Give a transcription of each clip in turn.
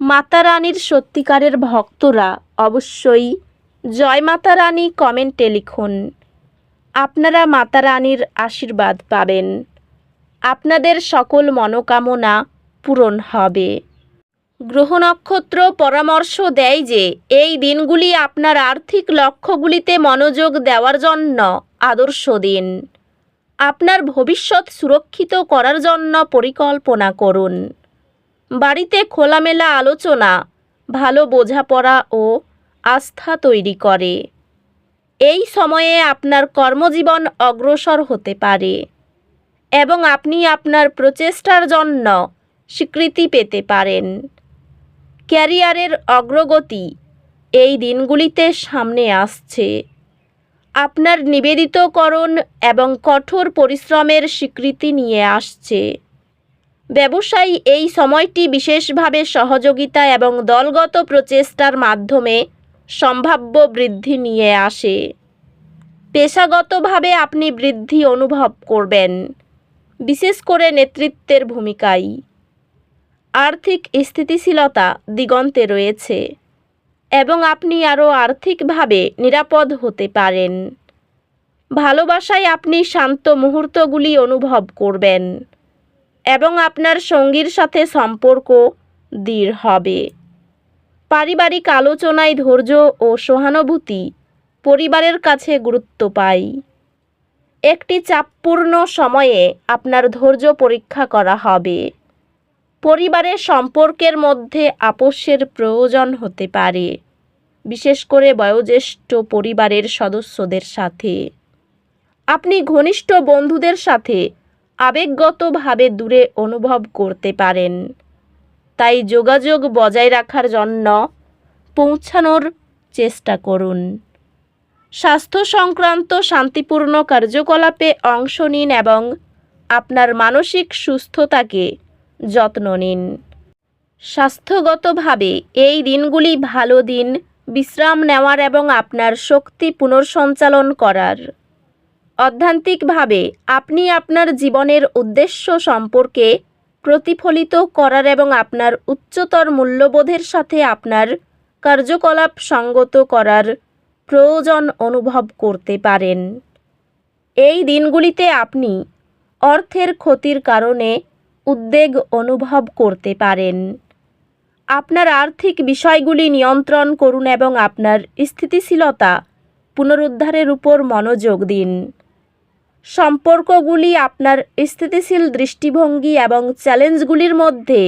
মাতা রানীর সত্যিকারের ভক্তরা অবশ্যই জয় মাতা রানী কমেন্টে লিখুন। আপনারা মাতা রানীর আশীর্বাদ পাবেন। আপনাদের সকল মনোকামনা পূরণ হবে। গ্রহ নক্ষত্র পরামর্শ দেয় যে, এই দিনগুলি আপনার আর্থিক লক্ষ্যগুলিতে মনোযোগ দেওয়ার জন্য আদর্শ দিন। আপনার ভবিষ্যৎ সুরক্ষিত করার জন্য পরিকল্পনা করুন। বাড়িতে খোলামেলা আলোচনা, ভালো বোঝাপড়া ও আস্থা তৈরি করে। এই সময়ে আপনার কর্মজীবন অগ্রসর হতে পারে এবং আপনি আপনার প্রচেষ্টার জন্য স্বীকৃতি পেতে পারেন। ক্যারিয়ারের অগ্রগতি এই দিনগুলিতে সামনে আসছে। আপনার নিবেদিতকরণ এবং কঠোর পরিশ্রমের স্বীকৃতি নিয়ে আসছে। ব্যবসায়ী এই সময়টি বিশেষভাবে সহযোগিতা এবং দলগত প্রচেষ্টার মাধ্যমে সম্ভাব্য বৃদ্ধি নিয়ে আসে। পেশাগতভাবে আপনি বৃদ্ধি অনুভব করবেন, বিশেষ করে নেতৃত্বের ভূমিকায়। আর্থিক স্থিতিশীলতা দিগন্তে রয়েছে এবং আপনি আরও আর্থিকভাবে নিরাপদ হতে পারেন। ভালোবাসায় আপনি শান্ত মুহূর্তগুলি অনুভব করবেন। এবং আপনার সঙ্গীর সাথে সম্পর্ক দৃঢ় হবে। পারিবারিক আলোচনায় ধৈর্য ও সহানুভূতি পরিবারের কাছে গুরুত্ব পায় একটি চাপপূর্ণ সময়ে আপনার ধৈর্য পরীক্ষা করা হবে। পরিবারের সম্পর্কের মধ্যে আপোষের প্রয়োজন হতে পারে, বিশেষ করে বয়োজ্যেষ্ঠ পরিবারের সদস্যদের সাথে। আপনি ঘনিষ্ঠ বন্ধুদের সাথে আবেগগতভাবে দূরে অনুভব করতে পারেন। তাই যোগাযোগ বজায় রাখার জন্য পৌঁছানোর চেষ্টা করুন। স্বাস্থ্য সংক্রান্ত শান্তিপূর্ণ কার্যকলাপে অংশ নিন এবং আপনার মানসিক সুস্থতাকে যত্ন নিন। স্বাস্থ্যগতভাবে এই দিনগুলি ভালো দিন, বিশ্রাম নেওয়ার এবং আপনার শক্তি পুনর্সঞ্চালন করার। অধ্যান্তিকভাবে, আপনি আপনার জীবনের উদ্দেশ্য সম্পর্কে প্রতিফলিত করার এবং আপনার উচ্চতর মূল্যবোধের সাথে আপনার কার্যকলাপ সঙ্গত করার প্রয়োজন অনুভব করতে পারেন। এই দিনগুলিতে আপনি অর্থের ক্ষতির কারণে উদ্বেগ অনুভব করতে পারেন। আপনার আর্থিক বিষয়গুলি নিয়ন্ত্রণ করুন এবং আপনার স্থিতিশীলতা পুনরুদ্ধারের উপর মনোযোগ দিন। সম্পর্কগুলি আপনার স্থিতিশীল দৃষ্টিভঙ্গি এবং চ্যালেঞ্জগুলির মধ্যে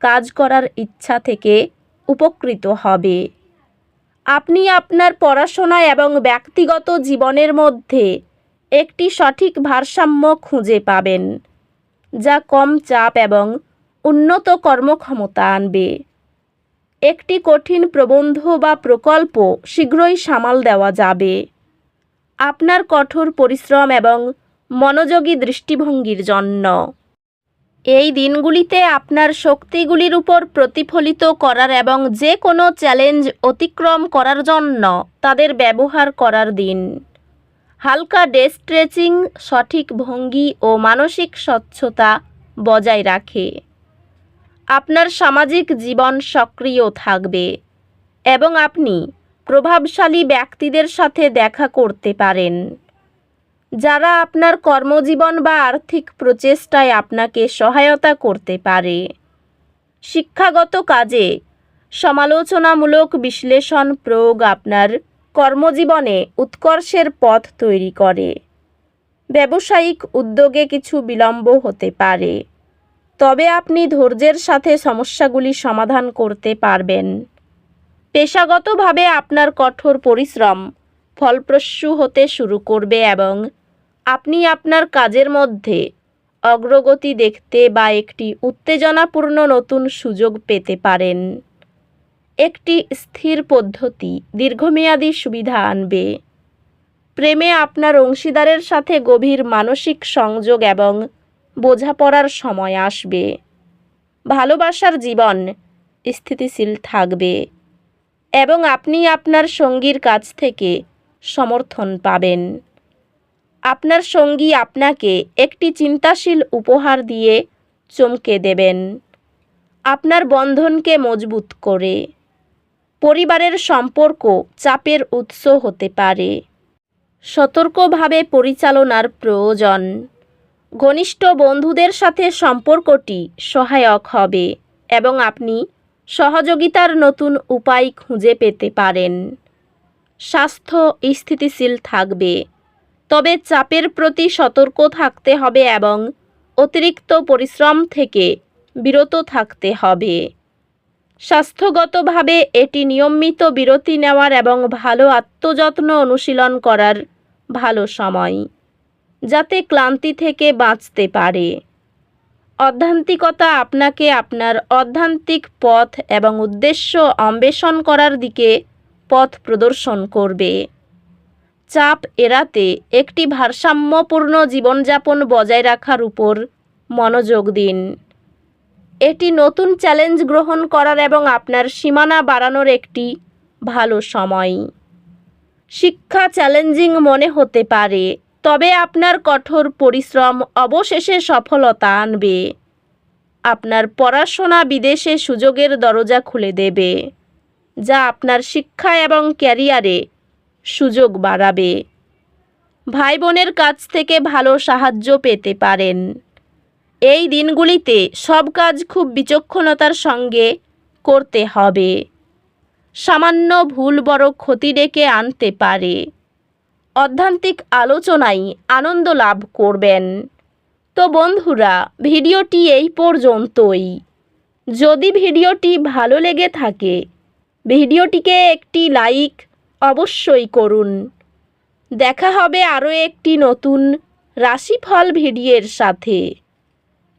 কাজ করার ইচ্ছা থেকে উপকৃত হবে। আপনি আপনার পড়াশোনা এবং ব্যক্তিগত জীবনের মধ্যে একটি সঠিক ভারসাম্য খুঁজে পাবেন, যা কম চাপ এবং উন্নত কর্মক্ষমতা আনবে। একটি কঠিন প্রবন্ধ বা প্রকল্প শীঘ্রই সামাল দেওয়া যাবে। আপনার কঠোর পরিশ্রম এবং মনোযোগী দৃষ্টিভঙ্গির জন্য। এই দিনগুলিতে আপনার শক্তিগুলির উপর প্রতিফলিত করার এবং যে কোনো চ্যালেঞ্জ অতিক্রম করার জন্য তাদের ব্যবহার করার দিন। হালকা ডে স্ট্রেচিং, সঠিক ভঙ্গি ও মানসিক স্বচ্ছতা বজায় রাখে। আপনার সামাজিক জীবন সক্রিয় থাকবে এবং আপনি প্রভাবশালী ব্যক্তিদের সাথে দেখা করতে পারেন। যারা আপনার কর্মজীবন বা আর্থিক প্রচেষ্টায় আপনাকে সহায়তা করতে পারে। শিক্ষাগত কাজে সমালোচনামূলক বিশ্লেষণ প্রয়োগ আপনার কর্মজীবনে উৎকর্ষের পথ তৈরি করে। ব্যবসায়িক উদ্যোগে কিছু বিলম্ব হতে পারে। তবে আপনি ধৈর্যের সাথে সমস্যাগুলি সমাধান করতে পারবেন। পেশাগতভাবে আপনার কঠোর পরিশ্রম ফলপ্রসূ হতে শুরু করবে এবং আপনি আপনার কাজের মধ্যে অগ্রগতি দেখতে বা একটি উত্তেজনাপূর্ণ নতুন সুযোগ পেতে পারেন। একটি স্থির পদ্ধতি, দীর্ঘমেয়াদী সুবিধা আনবে। প্রেমে আপনার অংশীদারের সাথে গভীর মানসিক সংযোগ এবং বোঝাপড়ার সময় আসবে। ভালোবাসার জীবন স্থিতিশীল থাকবে। এবং আপনি আপনার সঙ্গীর কাছ থেকে সমর্থন পাবেন। আপনার সঙ্গী আপনাকে একটি চিন্তাশীল উপহার দিয়ে চমকে দেবেন। আপনার বন্ধনকে মজবুত করে। পরিবারের সম্পর্ক চাপের উৎস হতে পারে। সতর্কভাবে পরিচালনার প্রয়োজন। ঘনিষ্ঠ বন্ধুদের সাথে সম্পর্কটি সহায়ক হবে এবং আপনি সহযোগিতার নতুন উপায় খুঁজে পেতে পারেন। স্বাস্থ্য স্থিতিশীল থাকবে, তবে চাপের প্রতি সতর্ক থাকতে হবে এবং অতিরিক্ত পরিশ্রম থেকে বিরত থাকতে হবে। স্বাস্থ্যগতভাবে এটি নিয়মিত বিরতি নেওয়ার এবং ভালো আত্মযত্ন অনুশীলন করার ভালো সময়, যাতে ক্লান্তি থেকে বাঁচতে পারে। অধ্যান্তিকতা আপনাকে আপনার অধ্যান্তিক পথ এবং উদ্দেশ্য অন্বেষণ করার দিকে পথ প্রদর্শন করবে। চাপ এড়াতে একটি ভারসাম্যপূর্ণ জীবনযাপন বজায় রাখার উপর মনোযোগ দিন। এটি নতুন চ্যালেঞ্জ গ্রহণ করার এবং আপনার সীমানা বাড়ানোর একটি ভালো সময়। শিক্ষা চ্যালেঞ্জিং মনে হতে পারে। তবে আপনার কঠোর পরিশ্রম অবশেষে সফলতা আনবে। আপনার পড়াশোনা বিদেশে সুযোগের দরজা খুলে দেবে, যা আপনার শিক্ষা এবং ক্যারিয়ারে সুযোগ বাড়াবে। ভাই বোনের কাছ থেকে ভালো সাহায্য পেতে পারেন। এই দিনগুলিতে সব কাজ খুব বিচক্ষণতার সঙ্গে করতে হবে। সামান্য ভুল বড় ক্ষতি ডেকে আনতে পারে। অধ্যান্তিক আলোচনায় আনন্দ লাভ করবেন। তো বন্ধুরা, ভিডিওটি এই পর্যন্তই। যদি ভিডিওটি ভালো লেগে থাকে, ভিডিওটিকে একটি লাইক অবশ্যই করুন। দেখা হবে আরও একটি নতুন রাশিফল ভিডিওর সাথে।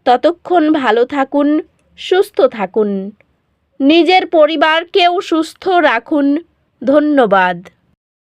ততক্ষণ ভালো থাকুন, সুস্থ থাকুন। নিজের পরিবারকেও সুস্থ রাখুন। ধন্যবাদ।